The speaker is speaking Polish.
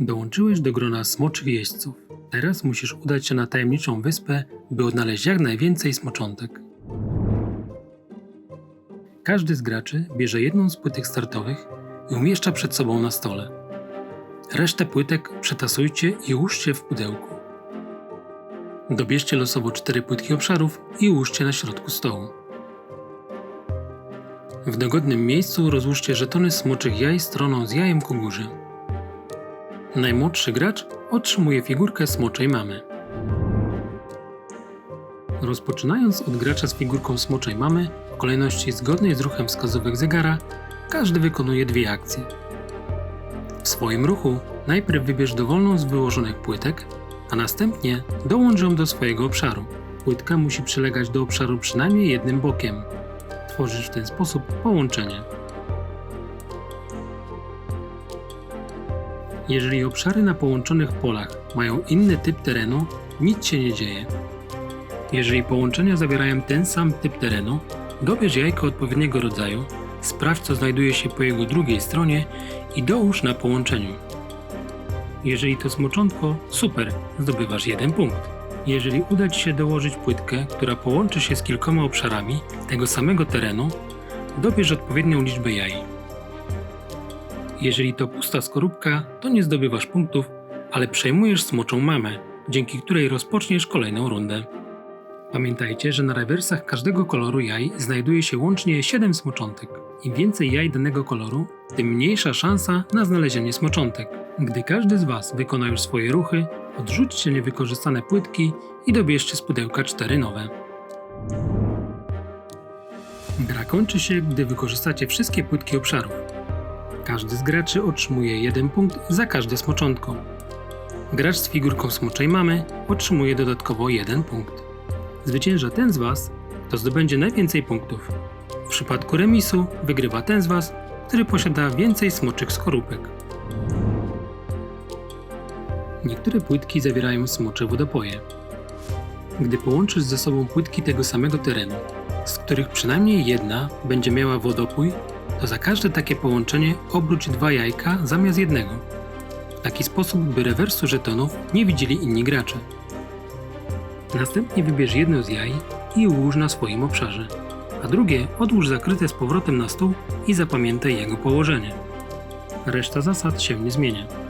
Dołączyłeś do grona smoczych jeźdźców. Teraz musisz udać się na tajemniczą wyspę, by odnaleźć jak najwięcej smoczątek. Każdy z graczy bierze jedną z płytek startowych i umieszcza przed sobą na stole. Resztę płytek przetasujcie i ułóżcie w pudełku. Dobierzcie losowo cztery płytki obszarów i ułóżcie na środku stołu. W dogodnym miejscu rozłóżcie żetony smoczych jaj stroną z jajem ku górze. Najmłodszy gracz otrzymuje figurkę smoczej mamy. Rozpoczynając od gracza z figurką smoczej mamy, w kolejności zgodnej z ruchem wskazówek zegara, każdy wykonuje dwie akcje. W swoim ruchu najpierw wybierz dowolną z wyłożonych płytek, a następnie dołącz ją do swojego obszaru. Płytka musi przylegać do obszaru przynajmniej jednym bokiem. Tworzysz w ten sposób połączenie. Jeżeli obszary na połączonych polach mają inny typ terenu, nic się nie dzieje. Jeżeli połączenia zawierają ten sam typ terenu, dobierz jajko odpowiedniego rodzaju, sprawdź co znajduje się po jego drugiej stronie i dołóż na połączeniu. Jeżeli to smoczątko, super, zdobywasz jeden punkt. Jeżeli uda Ci się dołożyć płytkę, która połączy się z kilkoma obszarami tego samego terenu, dobierz odpowiednią liczbę jaj. Jeżeli to pusta skorupka, to nie zdobywasz punktów, ale przejmujesz smoczą mamę, dzięki której rozpoczniesz kolejną rundę. Pamiętajcie, że na rewersach każdego koloru jaj znajduje się łącznie 7 smoczątek. Im więcej jaj danego koloru, tym mniejsza szansa na znalezienie smoczątek. Gdy każdy z Was wykona już swoje ruchy, odrzućcie niewykorzystane płytki i dobierzcie z pudełka cztery nowe. Gra kończy się, gdy wykorzystacie wszystkie płytki obszarów. Każdy z graczy otrzymuje jeden punkt za każde smoczątko. Gracz z figurką smoczej mamy otrzymuje dodatkowo jeden punkt. Zwycięża ten z Was, kto zdobędzie najwięcej punktów. W przypadku remisu wygrywa ten z Was, który posiada więcej smoczych skorupek. Niektóre płytki zawierają smocze wodopoje. Gdy połączysz ze sobą płytki tego samego terenu, z których przynajmniej jedna będzie miała wodopój, to za każde takie połączenie obróć dwa jajka zamiast jednego. W taki sposób, by rewersu żetonów nie widzieli inni gracze. Następnie wybierz jedno z jaj i ułóż na swoim obszarze, a drugie odłóż zakryte z powrotem na stół i zapamiętaj jego położenie. Reszta zasad się nie zmienia.